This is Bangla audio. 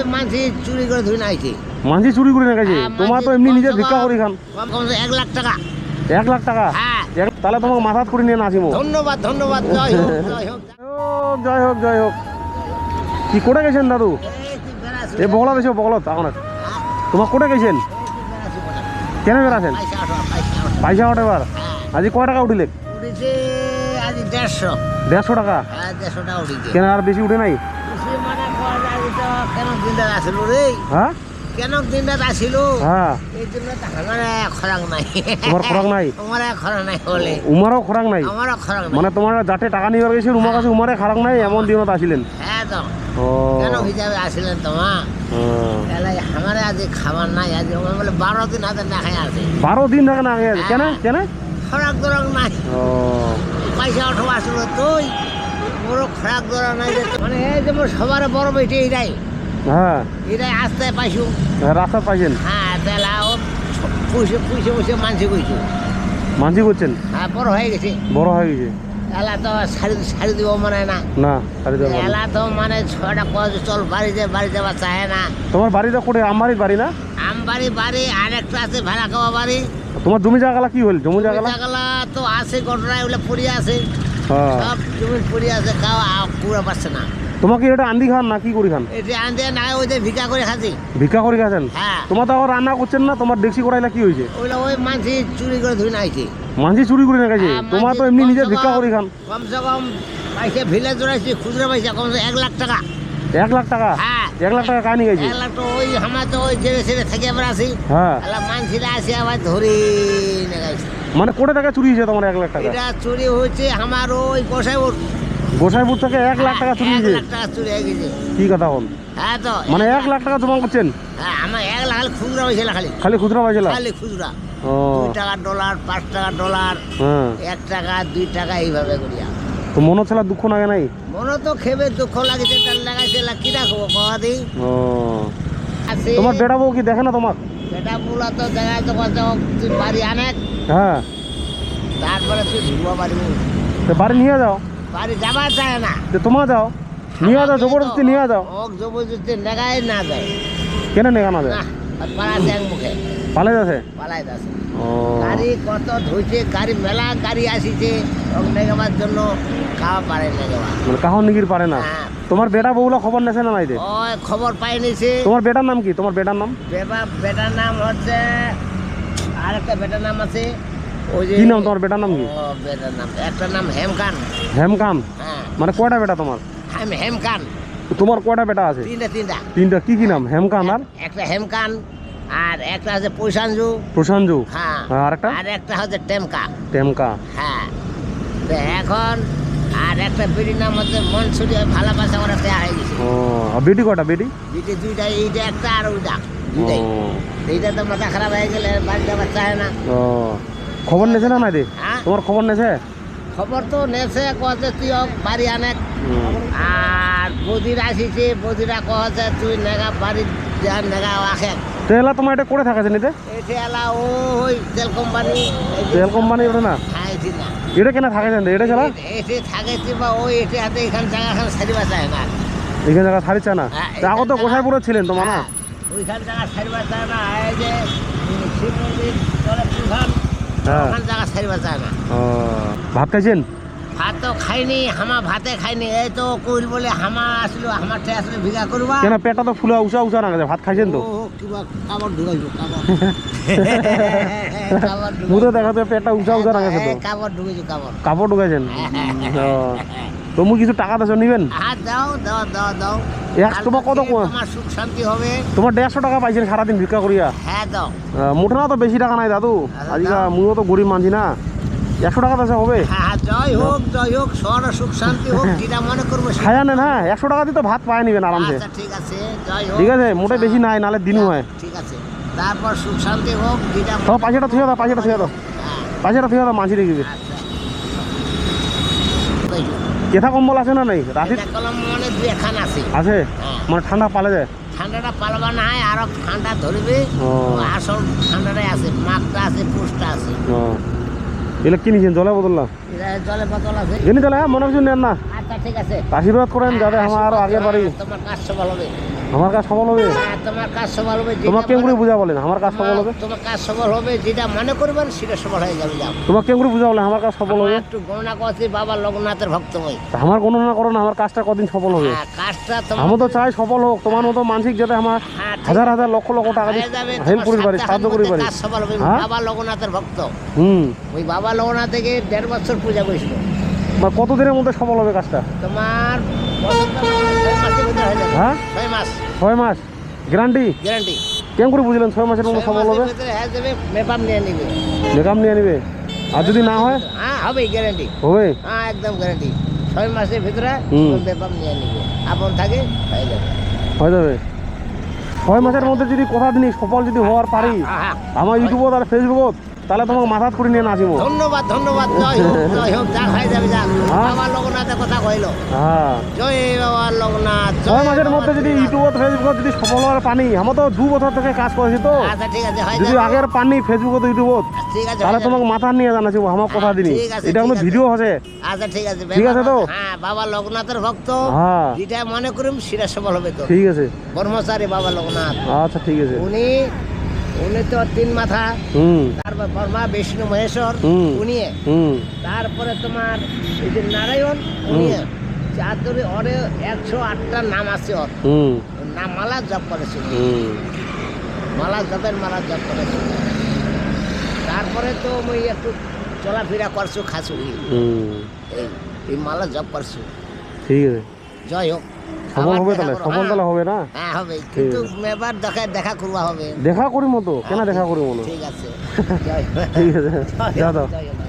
ওই মানসি চুরি করে ধুই নাইছে মাঝি চুরি করে রেখেছে হ্যাঁ, তোমার তো এমনি নিজে ভিক্ষা করি খান। কম কম এক লাখ টাকা। এক লাখ টাকা? হ্যাঁ। তাহলে তোমাকে মাথাত করে নিয়ে নাচিমো। ধন্যবাদ ধন্যবাদ জয় হোক জয় হোক। জয় হোক জয় হোক কি করে গেছেন দাদু? এ বগলত এসো বগলত এখন তোমার কোটে গেছেন। কেন বেড়াছেন পয়সা ওঠো, এবার? হ্যাঁ, কয় টাকা উঠিলে? আজ দেড়শো। টাকা? হ্যাঁ কেন আর বেশি উঠে নাই? হ্যাঁ? কেন দিনটা আসিল? হ্যাঁ। এই জন্য আমার খরাক নাই। তোমার নাই? আমার খরাক নাই বলে। উমারও খোরাক নাই? আমারও নাই। মানে তোমার যাতে টাকা নিবার গেছে উমার কাছে উমারে খারাপ নাই এমন দিনত আসিলেন। হ্যাঁ তো কেন হিসাবে আসিলেন তোমা হ্যাঁ। তাহলে আমার আজ খাবার নাই আজ আমার বলে বারো দিন হাতে না খাই আছে। বারো দিন থাকে না আগে আছে। কেন? কেন? খরাক দরক নাই। ও। পয়সা ওঠো আসলো তুই? বড় খরাক দরক নাই যে মানে এই যে সবার বড় বেটি এটাই হ্যাঁ। এটাই আসতে পাইছু। রাস্তা পাইছেন? হ্যাঁ তাহলে পুষে পুষে পুষে মানসি কইছু। মাঝি করছেন? হ্যাঁ বড় হয়ে গেছে। বড় হয়ে গেছে? এলা তো শাড়ি শাড়ি দিব মানে না। না শাড়ি দেওয়া ভালো। এলা তো মানে ছটা কয় চল বাড়িতে বাড়ি যাওয়া চায় না। তোমার বাড়িটা কোটে আমারই বাড়ি না? আম বাড়ি বাড়ি আর একটা আছে ভাড়া খাওয়া বাড়ি। তোমার জমি জায়গালা কি হল জমি জায়গালা? জায়গালা তো আছে ঘটনায় ওগুলো পড়ে আছে। হ্যাঁ সব জমি পড়ে আছে খাওয়া পুরা পাচ্ছে না। তোমাকে এটা আন্দি খান না কি করি খান? এটি আনতে না ওই যে ভিক্ষা করে খাচ্ছি। ভিক্ষা করি খাচ্ছেন? হ্যাঁ। তোমার তো রান্না করছেন না তোমার ডেক্সি করাইলা কি হয়েছে? ওইগুলো ওই মানসি চুরি করে ধুই নাইছে। মাঝি চুরি করে রেখেছে হ্যাঁ, তোমার তো এমনি নিজে ভিক্ষা করি খান। কমসে কম পয়সা ভিলে জোড়াইছি খুচরা পয়সা কমসে এক লাখ টাকা। এক লাখ টাকা? হ্যাঁ। এক লাখ টাকা কাহিনি গেছে? এক লাখ টাকা ওই আমার তো ওই জেলে ছেড়ে থেকে আবার আসি। হ্যাঁ। মানসিরা আসি আবার ধরে নেগাইছে মানে কোটে টাকা চুরি হয়েছে তোমার এক লাখ টাকা? এটা চুরি হয়েছে আমার ওই গোসাইপুর। গোসাইপুর থেকে এক লাখ টাকা চুরি এক হয়েছে? লাখ টাকা চুরি হয়ে গেছে। কি কথা বল? হ্যাঁ তো। মানে এক লাখ টাকা জমা করছেন? হ্যাঁ আমার এক লাখ খুচরা হয়েছিল খালি। খালি খুচরা পাইছিল খালি খুচরা। ও। দুই টাকা ডলার পাঁচ টাকা ডলার হ্যাঁ। এক টাকা দুই টাকা এইভাবে করিয়া। তো মনে ছাড়া দুঃখ লাগে নাই? মনে তো খেবে দুঃখ লাগিছে তার লাগাইছে কি রাখব কয়া দিই? ও। তোমার বেটা বউ কি দেখে না তোমার? বেটা বুলা তো দেখায় তো বাড়ি আনেক হ্যাঁ। তারপরে তুই ঢুকবা পারবি তো বাড়ি নিয়ে যাও। বাড়ি যাবার চায় না। তো তোমার যাও। নিয়ে যাও জবরদস্তি নিয়ে যাও। ওক জবরদস্তি নেগাই না যায়। কেন নেগা না যায় না পাড়াতে মুখে। পালে যাচ্ছে? পালাই যাচ্ছে। গাড়ি কত ধুইছে গাড়ি মেলা গাড়ি আসিছে ওক নেগাবার জন্য খাওয়া পারে নেগাবা মানে কাহন নিগির পারে না। হ্যাঁ। তোমার বেটা বউলা খবর নেছে না নাই দে ওই খবর পাই নিছে। তোমার বেটার নাম কি? তোমার বেটার নাম? বেবা বেটার নাম হচ্ছে আর একটা বেটার নাম আছে ওই যে কি নাম তোমার বেটার নাম কি? ও বেটার নাম। একটা নাম হেমকান হেমকান হ্যাঁ। মানে কয়টা বেটা তোমার? হেম হেমকান তোমার কয়টা বেটা আছে? তিনটা তিনটা। তিনটা। কি কি নাম? হেমকান আর? একটা হেমকান আর একটা হচ্ছে পৈশাঞ্জু প্রশাঞ্জু হ্যাঁ। আর একটা? আর একটা হচ্ছে টেমকা। টেমকা। হ্যাঁ। তো এখন আর একটা বিড়ির নাম হচ্ছে মনসুরি ভালোবাসা ওরা দেওয়া হয়ে গেছে। ও আর বেটি কয়টা? বেটি? দুইটা দুইটা এইটা একটা আর ওইটা। ও। এইটা তো মাথা খারাপ হয়ে গেলে বাড়ি যাবার চায় না। ও। খবর নেছে না নাই দে হ্যাঁ। তোমার খবর নেছে? খবর তো নেছে কছে তুই বাড়ি আনে। আর বদিরা আসিছে বদিরা কছে তুই নেগা বাড়ি যা নেগা আখে তো এলা তোমার এটা করে থাকাছে নিতে এলা ওই তেল কোম্পানি। তেল কোম্পানি ওটা না? না। এটা কেন থাকে জানতে? এটা চালা? থাকেছি বা ওই এটি হাতে এখান জায়গা এখানে সারিবা চায় না। এখানে জায়গা ছাড়িচ্ছে না? হ্যাঁ, আগত তো এখানটা- ছিলেন তোমার না? হ্যাঁ, ওইখান জায়গা সারিবা চায় না এই যে শিব মন্দির চলে প্রধান হ্যাঁ। ওখান জায়গা সারিবা চায় না ভাত খাইছেন? ভাত তো খাইনি হামা ভাতে খাইনি এই তো কইল বলে হামা আসলো হামার ঠে আসলে ভিগা করবা। কেন পেটটা তো ফুলা উঁচা উঁচা না ভাত খাইছেন তো? কিবা কাপড় ঢুকাইছো কাপড় কাপড় মুদে দেখা যায় না গেছে তো। কাপড় ঢুকাইছেন? ও। তো মুই কিছু টাকা দেছো নিবেন? হ্যাঁ দাও দাও দাও দাও। এক তোমার কত তোমার সুখ শান্তি হবে। তোমার দেড়শো টাকা পাইছেন সারাদিন ভিক্ষা করিয়া হ্যাঁ দাও। তো বেশি টাকা নাই দাদু। মুইও তো গরিব মানছি না একশো টাকা দেশে হবে হ্যাঁ জয় হোক জয় হোক সর সুখ শান্তি হোক যেটা মনে করব সেটা। খায়া হ্যাঁ একশো টাকা দিয়ে তো ভাত পায় নিবেন আরামসে আচ্ছা ঠিক আছে জয় হোক ঠিক আছে মোটে বেশি নাই নালে দিনও হয়। ঠিক আছে। তারপর সুখ শান্তি হোক যেটা তো পাশেটা থুয়ে দাও পাশেটা থুয়ে দাও পাশেটা থুয়ে দাও মাঝি রেখে। কেথা কম্বল আছে না নাই? রাতে কলম মানে দুই এখান আছে। আছে? মানে ঠান্ডা পালে যায়? ঠান্ডাটা পালবা না আর ঠান্ডা ধরবে। আসল ঠান্ডাটাই আছে মাঘটা আছে পুষ্টা আছে। ও কি কিনেছেন জলে বদল না? জলে বোতল আছে। জানি হ্যাঁ মনে কিছু নেন না? আচ্ছা ঠিক আছে। আশীর্বাদ করেন যাতে আমার আগে আগের বাড়ি তোমার কাজ ভালো হবে। আমার কাজ সফল হবে? হ্যাঁ, তোমার কাজ সফল হবে যেটা তোমার কেম করে বুঝা বলেন আমার কাজ সফল হবে? তোমার- কাজ সফল হবে যেটা মনে করবেন সেটা সফল হয়ে যাবে যাও। তোমার কেম করে বুঝা বলেন আমার কাজ সফল হবে? একটু গণনা করছি বাবা লোকনাথের ভক্তময় তা আমার গণনা করো না আমার কাজটা কদিন সফল হবে? হ্যাঁ কাজটা আমি তো চাই সফল হোক তোমার মতো মানসিক যাতে আমার হ্যাঁ, হাজার হাজার লক্ষ লক্ষ টাকা হেল্প করি পারি সাহায্য করি পারি। কাজ সফল হবে? বাবা লোকনাথের ভক্ত। হুম। ওই বাবা লোকনাথ থেকে দেড় বছর পূজা করেছিল। বা কত দিনের মধ্যে সফল হবে কাজটা? তোমার হয়ে? ছয় মাস। ছয় মাস। গ্যারান্টি গ্যারান্টি কেম করে বুঝলেন ছয় মাসের মধ্যে সফল হবে? হয়ে নিয়ে নিবে। বেকাম নিয়ে নিবে? আর যদি না হয়? হ্যাঁ হবে গ্যারান্টি হবে? হ্যাঁ একদম গ্যারান্টি ছয় মাসের ভিতরে। নিয়ে নিবে। আপন থাকে হয়ে যাবে। হয়ে যাবে। ছয় মাসের মধ্যে যদি কথা দিন সফল যদি হওয়ার পারি। আমার ইউটিউবত আর ফেসবুকত তাহলে তোমাকে মাথাত করে নিয়ে নাচিব। ধন্যবাদ ধন্যবাদ জয় হোক জয় হোক যা হয়ে যাবে যা হ্যাঁ। বাবা লোকনাথের কথা কইল। হ্যাঁ। জয় বাবা লোকনাথ ছয় মাসের মধ্যে যদি লোকনাথ। ইউটিউবত ফেসবুকত যদি সফল হওয়ার পানি আমার তো দু বছর থেকে কাজ করেছি তো। আচ্ছা ঠিক আছে হয়ে যদি আগের পানি ফেসবুকত ইউটিউবত ঠিক আছে তাহলে তোমাকে মাথা নিয়ে জানাচ্ছি আমার কথা ঠিক আছে, এটা কোনো ভিডিও আছে আচ্ছা ঠিক আছে ঠিক আছে তো? হ্যাঁ বাবা লোকনাথের ভক্ত। হ্যাঁ। যেটা মনে করিম সেটা সফল হবে তো। ঠিক আছে। ব্রহ্মচারী বাবা লোকনাথ। আচ্ছা ঠিক আছে। উনি উনি তো তিন মাথা। হুম। তারপর ব্রহ্মা বিষ্ণু মহেশ্বর হুম। উনি। তারপরে তোমার এই যে নারায়ণ উনি চার ধরে ওরে একশো আটটা নাম আছে ওর। হুম। নাম মালা জপ করেছে হুম। মালা জপের মালা জপ করেছে তারপরে তো মুই একটু চলাফেরা করছ খাসু এই মালা জপ করছ। ঠিক আছে। জয় হোক। সফল আবার হবে দেখা তাহলে সফল হ্যাঁ। তাহলে হবে না? হ্যাঁ হবে। কিন্তু এবার দেখা দেখা করবা হবে। দেখা করি মতো? কেন দেখা করি মতো? ঠিক আছে। ঠিক আছে। জয়